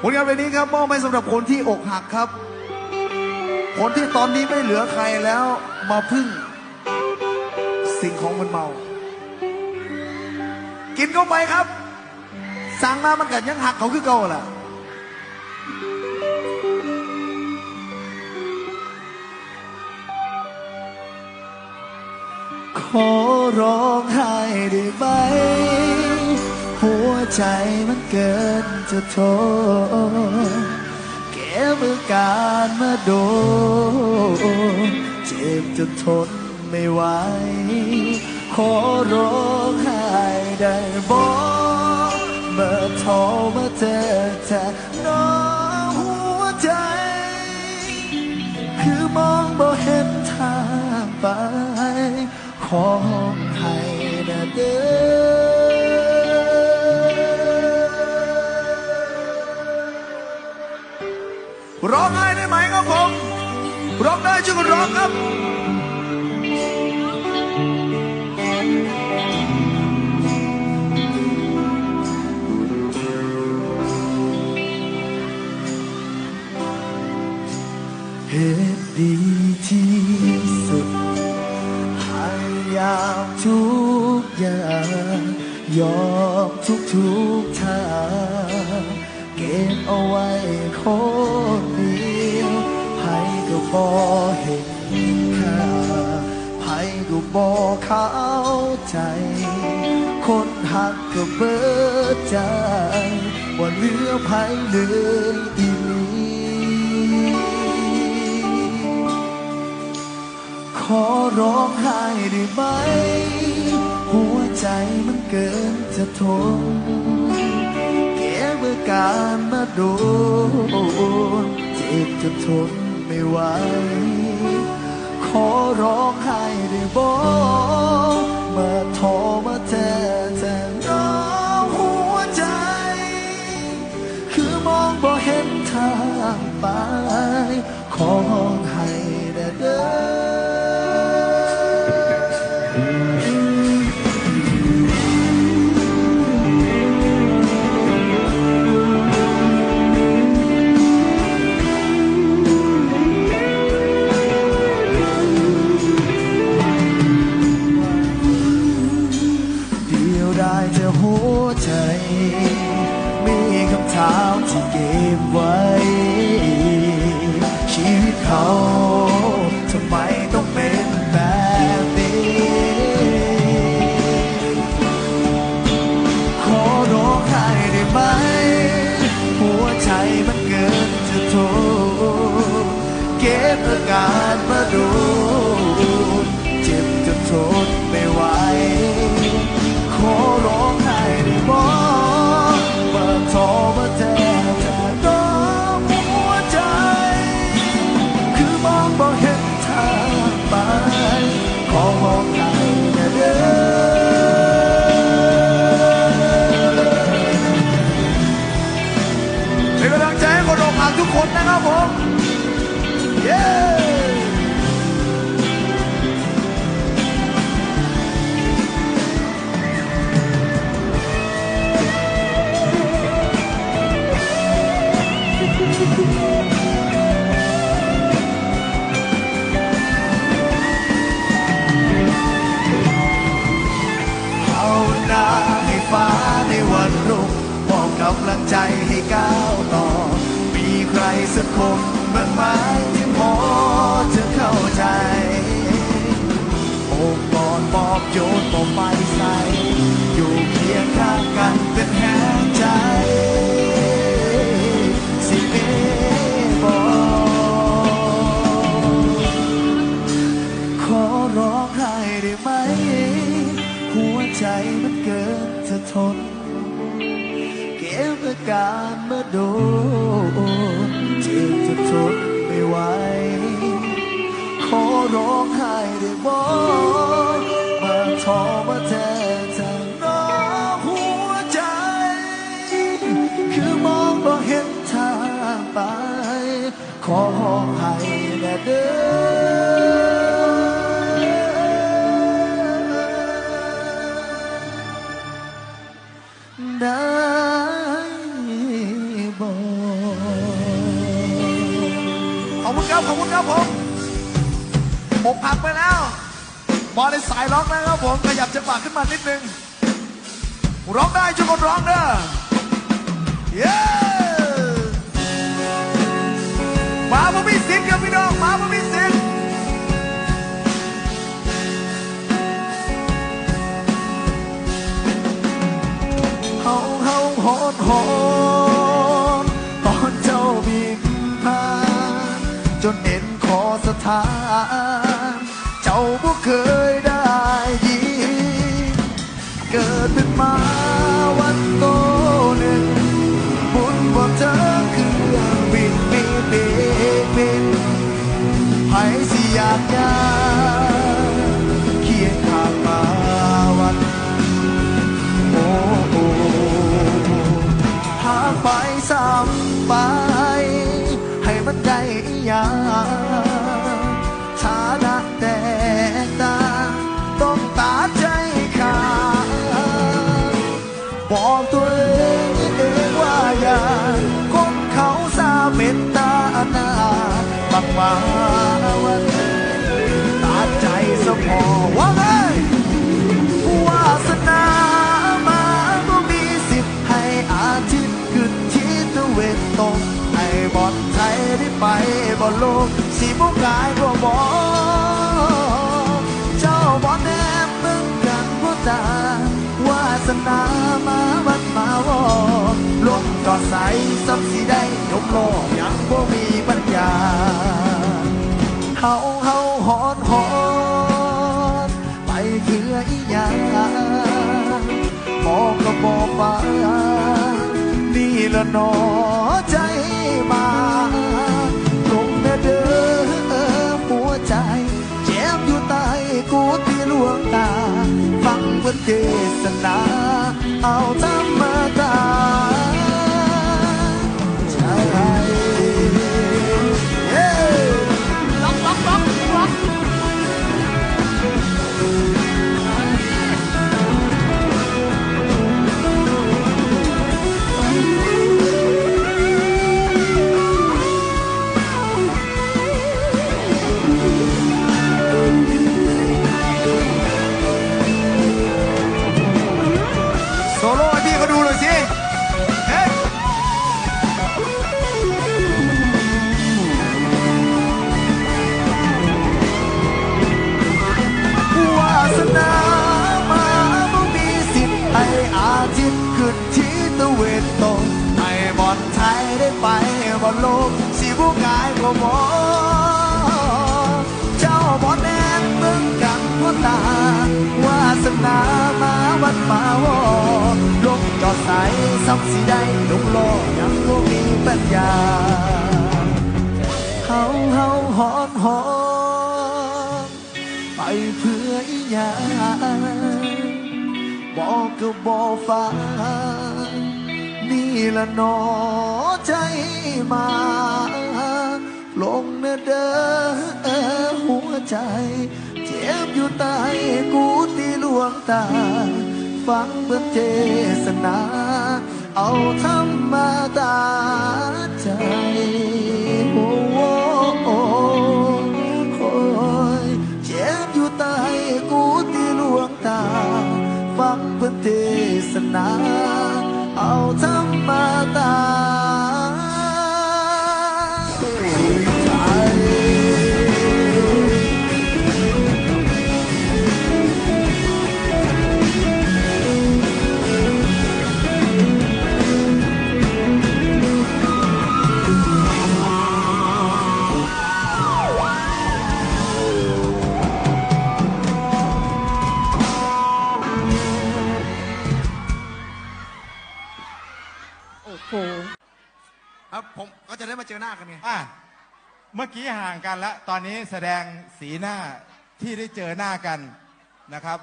ผลงานเพลงนี้ครับมอบให้สำหรับคนที่อกหักครับ คนที่ตอนนี้ไม่เหลือใครแล้วมาพึ่ง สิ่งของมันเมา กินเข้าไปครับสั่งมามันกัดยังหักเขาคือเก่าล่ะขอร้องไห้ได้ไหม หัวใจมันเกินจะทนเก็บอการมาโดนเจ็บจนทนไม่ไหว ขอร้องไห้ได้บอกเมื่อโทรมาเจอเธอน้องหัวใจ คือมองบ่เห็นทางไปขอ ร้องไห้ได้ไหมครับผมร้องได้ช่วยกันร้องครับ เหตุดีที่สุดพยายามทุกอย่างยอมทุกทุกทางเก็บเอาไว้คน บอเห็นค่าให้ก็บอเข้าใจ คนหักก็เบิดใจว่าเหลือไผเลยอีลีขอร้องไห้ได้ไหม หัวใจมันเกินจะทนเก็บอการมาโดนเจ็บจะทน ไม่ไหว ขอร้องให้ได้บอก มีคำถามที่เก็บไว้ ชีวิตเขาทำไมต้องเป็นแบบนี้ ขอร้องไห้ได้ไหม หัวใจมันเกินจะทนเก็บอาการ ไปใส่อยู่เคียงข้างกันเป็นแห่งใจสิเอบอกขอร้องไห้ได้ไหม หัวใจมันเกินจะทน เก็บอาการมาโดนเจ็บจะทนไม่ไหวขอร้องไห้ได้บอก ขอให้แน่เด้อได้บ่ขอบคุณครับ ขอบคุณครับผมผมพักไปแล้วมอลในสายล็อกนะครับผม ขยับจังหวะขึ้นมานิดนึง ร้องได้ทุกคนร้องเด้อ เย้ มาบ่มีสิทธิ์ครับพี่น้องมาบ่มีสิทธิ์เฮาเฮาฮอนฮอนตอนเจ้าบินผ่านจนเอ็นคอสถาน เจ้าบ่เคยได้ยินเกิดเป็นมา บักมาวันตัดใจสะพอว่าไงวาสนามาก็มีสิทธิ์ให้อาทิตย์ขึ้นที่ตะเวนตกให้บอลไทยได้ไปบอลโลกสีมุกกายก็บอเจ้าบอลแนบมึงกันผู้ตาวาสนามาบัดมาวอลงจอดใสสับสีได้ยกโลก ละนอใจมาตรงแน่เด้อหัวใจเจ็บอยู่ใต้กูที่ลวงตา ฟังบนเทศนา เอาธรรมะ ได้ไปบอลโลกสิบุกายก็มอเจ้าบอลแอนเบิ่งกันพ่อตาวาสนามาวัดมาวอลงจอดใสสับสีได้ลงโลกยังบ่มีปัญญาเฮาเฮาหอนหอนไปเพื่ออีหยังบอกก็บอกฟัง ละนอใจมา ลงเนื้อเด้อหัวใจ เจ็บอยู่ใต้กูตีหลวงตา ฟังเบื้องเทศนา เอาธรรมดาใจ ครับผมก็จะได้มาเจอหน้ากันไงอะเมื่อกี้ห่างกันแล้ว ตอนนี้แสดงสีหน้าที่ได้เจอหน้ากันนะครับ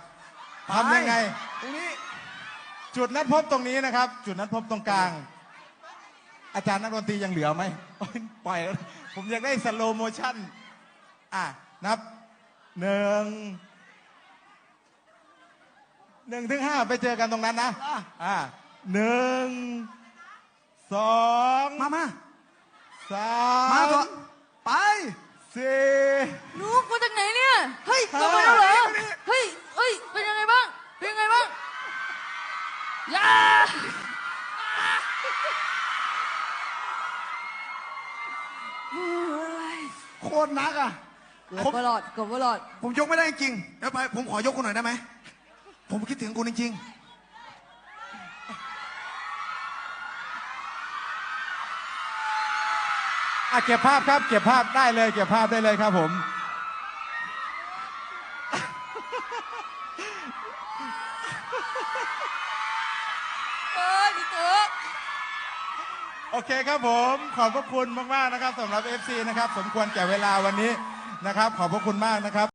ทำยังไง ตรงนี้จุดนัดพบตรงนี้นะครับ จุดนัดพบตรงกลาง อาจารย์นักดนตรียังเหลือไหมโอ๊ยปล่อยแล้วผมอยากได้สโลโมชั่น อะ นับหนึ่งหนึ่งถึงห้าไปเจอกันตรงนั้นนะ อะอะหนึ่ง สองมามาสามมาก่อนไป สี่ลูกมาจากไหนเนี่ย เฮ้ยกลับมาแล้วเหรอมานี่เฮ้ยเฮ้ย เป็นยังไงบ้าง เป็นยังไงบ้างอยาโคตรนักอะ เกือบบ่รอดเกือบบ่รอดผมยกไม่ได้จริงๆเดี๋ยวไปผมขอยกคุณหน่อยได้ไหม ผมคิดถึงคุณจริง อะเก็บภาพครับ เก็บภาพได้เลย เก็บภาพได้เลยครับผม เอ้ยพี่เต๊กโอเคครับผม ขอบพระคุณมาก ๆ นะครับสำหรับ FC นะครับ สมควรแก่เวลาวันนี้นะครับ ขอบพระคุณมากนะครับ